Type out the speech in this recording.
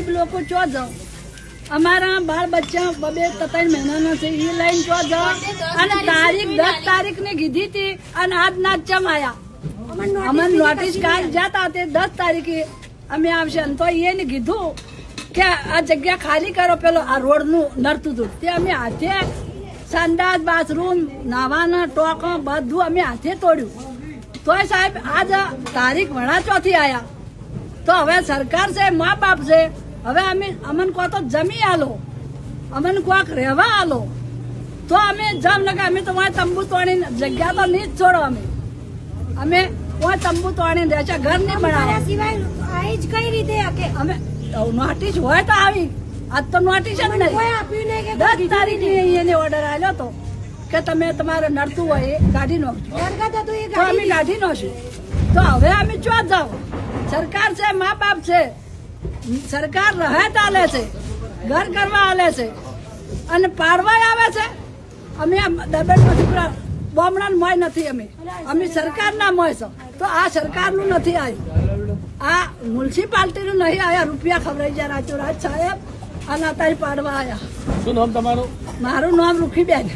ગરીબ લોકો ચો જાઓ? અમારા બાળ બચ્ચા બબે ત્રણ મહિનાના છે એ લઈને ચો જાઓ? અને તારીખ દસ તારીખ ને કીધી હતી અને આજ ના જ ચમ આયા અમને નોટિસ કાલ જતા તે દસ તારીખે અમે આવશે. અને તો એને કીધું કે આ જગ્યા ખાલી કરો પેલો આ રોડનું નડતું હતું. તે અમે હાથે સંડાસ બાથરૂમ નાવાના ટોકો બધું અમે હાથે તોડ્યું. તોય સાહેબ આજ તારીખ વણા ચોથી આયા. તો હવે સરકાર છે મા બાપ છે હવે અમે અમન કહો તો જમી આલો. અમન કોક રહેવા આલો. તો અમે જામનગર અમે તો વાં તંબુ તોડી જગ્યા તો નહીં જ છોડો અમે. અમે વાં તંબુ તોડી રહેશે ઘર નહીં તારા બનાવે. સિવાય આ જ કઈ રીતે કે અમે નોટિસ હોય તો આવી. આજ તો નોટિસ જ કોઈ આપ્યું નહીં કે દસ તારીખે એને ઓર્ડર આવ્યો તો કે તમે તમારે નડતું હોય એ કાઢી નાખજો. તો અમે કાઢી નાખશું. તો હવે અમે ચો જાઓ? સરકાર છે મા બાપ છે. સરકાર રહે આલે છે ઘર કરવા આલે છે અને પાડવા આવે છે. અમે દબેટમાં છોકરા બોમણા મોય નથી અમે. અમે સરકારના મોય છો. તો આ સરકારનું નથી આવ્યું આ મ્યુનિસિપાલિટીનું નહીં આવ્યા રૂપિયા ખવડાઈ ગયા રાજુ રાજ સાહેબ. અને અત્યારે પાડવા આવ્યા શું નામ તમારું? મારું નામ રૂખીબેન.